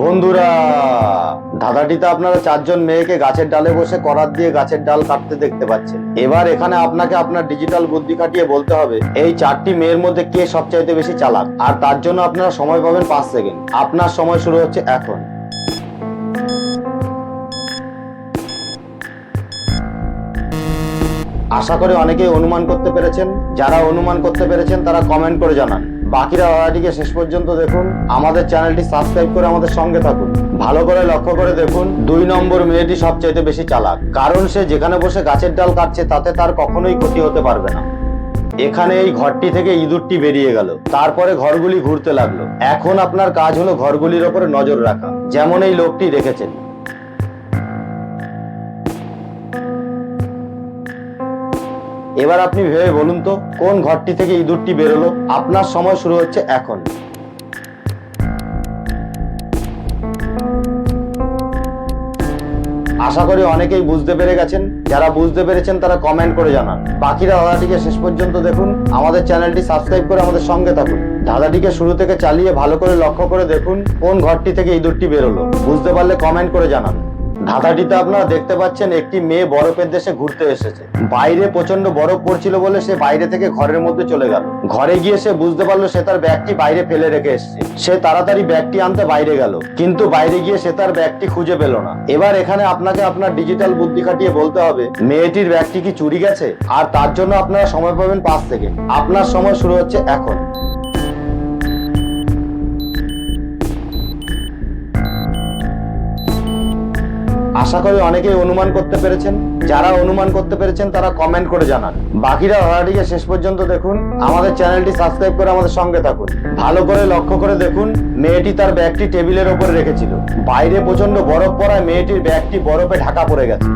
বন্ধুরা, ধাঁধাটিতে আপনারা চারজন মেয়েকে গাছের ডালে বসে করাত দিয়ে গাছের ডাল কাটতে দেখতে পাচ্ছেন। এবার এখানে আপনাকে আপনার ডিজিটাল বুদ্ধি খাটিয়ে বলতে হবে, এই চারটি মেয়ের মধ্যে কে সবচাইতে বেশি চালাক? আর তার জন্য আপনারা সময় পাবেন পাঁচ সেকেন্ড। আপনার সময় শুরু হচ্ছে এখন। আশা করি অনেকেই অনুমান করতে পেরেছেন। যারা অনুমান করতে পেরেছেন, তারা কমেন্ট করে জানান। বাকিরা ভিডিওটিকে শেষ পর্যন্ত দেখুন। আমাদের চ্যানেলটি সাবস্ক্রাইব করে আমাদের সঙ্গে থাকুন। ভালো করে লক্ষ্য করে দেখুন, দুই নম্বর মেয়েটি সবচাইতে বেশি চালাক। কারণ সে যেখানে বসে গাছের ডাল কাটছে, তাতে তার কখনোই ক্ষতি হতে পারবে না। এখানে এই ঘরটি থেকে ইঁদুরটি বেরিয়ে গেল। তারপরে ঘরগুলি ঘুরতে লাগল। এখন আপনার কাজ হলো ঘরগুলির ওপরে নজর রাখা, যেমন এই লোকটি রেখেছেন এবার আপনি ভেবে বলুন তো, কোন ঘরটি থেকে ইঁদুরটি বেরোলো? আপনার সময় শুরু হচ্ছে এখন। আশা করি অনেকেই বুঝতে পেরে গেছেন। যারা বুঝতে পেরেছেন, তারা কমেন্ট করে জানান। বাকিরা ধাঁধাটিকে শেষ পর্যন্ত দেখুন। আমাদের চ্যানেলটি সাবস্ক্রাইব করে আমাদের সঙ্গে থাকুন। ধাঁধাটিকে শুরু থেকে চালিয়ে ভালো করে লক্ষ্য করে দেখুন, কোন ঘরটি থেকে ইঁদুরটি বেরোলো। বুঝতে পারলে কমেন্ট করে জানান। ধাঁধাটিতে আপনারা দেখতে পাচ্ছেন একটি মেয়ে বরফের দেশে ঘুরতে এসেছে। বাইরে প্রচণ্ড বরফ পড়ছিল বলে সে বাইরে থেকে ঘরের মধ্যে চলে গেল। ঘরে গিয়ে সে বুঝতে পারল সে তার ব্যাগটি বাইরে ফেলে রেখে এসেছে। সে তাড়াতাড়ি ব্যাগটি আনতে বাইরে গেল, কিন্তু বাইরে গিয়ে সে তার ব্যাগটি খুঁজে পেল না। এবার এখানে আপনাকে আপনার ডিজিটাল বুদ্ধি খাটিয়ে বলতে হবে, মেয়েটির ব্যাগটি কি চুরি গেছে? আর তার জন্য আপনারা সময় পাবেন পাঁচ সেকেন্ড। আপনার সময় শুরু হচ্ছে এখন। আশা করি অনেকেই অনুমান করতে পেরেছেন। যারা অনুমান করতে পেরেছেন, তারা কমেন্ট করে জানান। বাকিরা ভিডিওটিকে শেষ পর্যন্ত দেখুন। আমাদের চ্যানেলটি সাবস্ক্রাইব করে আমাদের সঙ্গে থাকুন। ভালো করে লক্ষ্য করে দেখুন, মেয়েটি তার ব্যাগটি টেবিলের ওপরে রেখেছিল। বাইরে প্রচণ্ড বরফ পড়ায় মেয়েটির ব্যাগটি বরফে ঢাকা পড়ে গেছে।